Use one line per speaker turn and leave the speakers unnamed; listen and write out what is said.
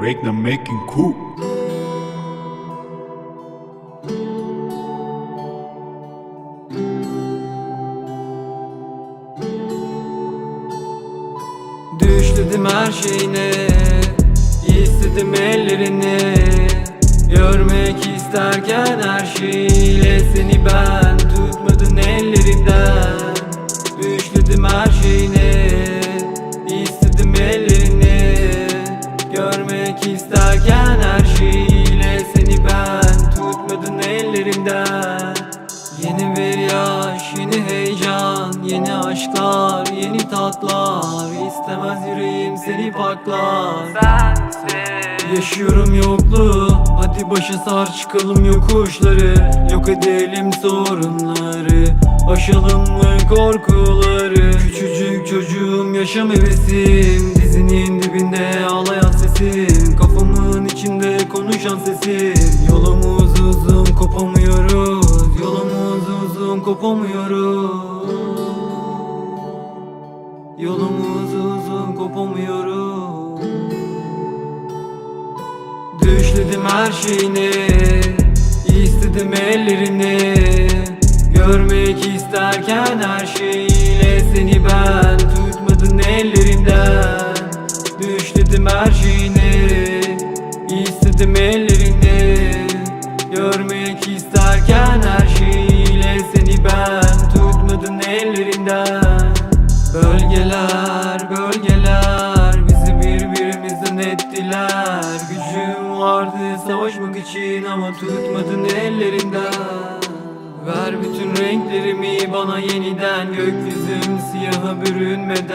Regner making cool.
Düşledim her şeyine istedim ellerini Görmek isterken her şeyle seni ben Görmek isterken her şeyle seni ben Tutmadın ellerimden. Yeni bir yaş, yeni heyecan, yeni aşklar, yeni tatlar. İstemez yüreğim seni paklar Yaşıyorum yokluğu Hadi başa sar çıkalım yokuşları. Yok edelim sorunları Aşalım mı korkuları? Küçücük çocuğum yaşam hevesim konuşan sesim Yolumuz uzun kopamıyoruz. Yolumuz uzun kopamıyoruz. Yolumuz uzun kopamıyoruz. Düşledim her şeyini istedim ellerini. Görmek isterken her şeyle seni ben istedim ellerini Görmek isterken her şeyle seni ben Tutmadın ellerinden. Bölgeler, bölgeler bizi birbirimizden ettiler Gücüm vardı savaşmak için ama tutmadın ellerinden. Ver bütün renklerimi bana yeniden gökyüzüm siyaha bürünmeden